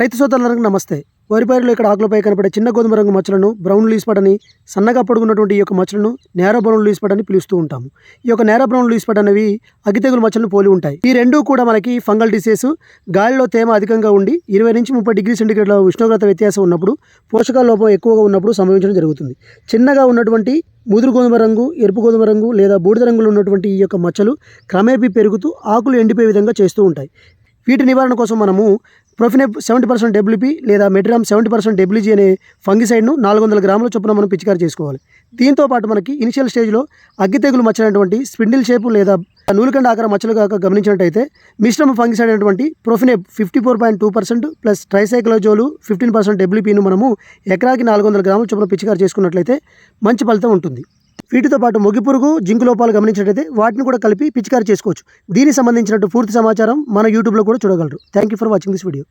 రైతు సోదరులకు నమస్తే. వరి పైరులో ఇక్కడ ఆకులపై కనపడే చిన్న గోధుమ రంగు మచ్చలను బ్రౌన్ లీస్ పడని సన్నగా పొడుగున్నటువంటి ఈ యొక్క మచ్చలను నేర బ్రౌన్ లీస్ పడని పిలుస్తూ ఉంటాము. ఈ యొక్క నేర బ్రౌన్ లీస్ పడ్ అనేవి అగ్గితెగులు మచ్చలను పోలి ఉంటాయి. ఈ రెండూ కూడా మనకి ఫంగల్ డిసీజ్ గాలిలో తేమ అధికంగా ఉండి ఇరవై నుంచి ముప్పై డిగ్రీ సెంటిగ్రేడ్ల ఉష్ణోగ్రత వ్యత్యాసం ఉన్నప్పుడు పోషకాల లోపం ఎక్కువగా ఉన్నప్పుడు సంభవించడం జరుగుతుంది. చిన్నగా ఉన్నటువంటి ముదురు గోధుమ రంగు ఎరుపు గోధుమ రంగు లేదా బూడిద రంగులో ఉన్నటువంటి ఈ యొక్క మచ్చలు క్రమేపీ పెరుగుతూ ఆకులు ఎండిపోయే విధంగా చేస్తూ ఉంటాయి. వీటి నివారణ కోసం మనము ప్రొఫినెప్ సెవెంటీ పర్సెంట్ డబ్ల్యూపీ లేదా మెట్రామ్ సెవెంటీ పర్సెంట్ డబ్ల్యూజీ అనే ఫంగిసైడ్ను నాలుగు వందల గ్రాముల చొప్పున మనం పిచికారి చేసుకోవాలి. దీంతో పాటు మనకి ఇనిషియల్ స్టేజ్లో అగ్గి తెగులు మచ్చలైనటువంటి స్పిండిల్ షేపు లేదా నూలుకండ ఆకార మచ్చలు కాక గమనించినట్టయితే మిశ్రమ ఫంగిసైడ్ అయినటువంటి propineb fifty four point two percent plus tricyclazole fifteen percent డబ్ల్యూపీను మనము ఎకరాకి నాలుగు వందల గ్రాముల చొప్పున పిచికారి చేసుకున్నట్లయితే మంచి ఫలితం ఉంటుంది. వీటితో పాటు మొగి పురుగు జింకు లోపాలు గమనించినట్లయితే వాటిని కూడా కలిపి పిచికారి చేసుకోవచ్చు. దీనికి సంబంధించినట్టు పూర్తి సమాచారం మన యూట్యూబ్లో కూడా చూడగలరు. Thank you for watching this video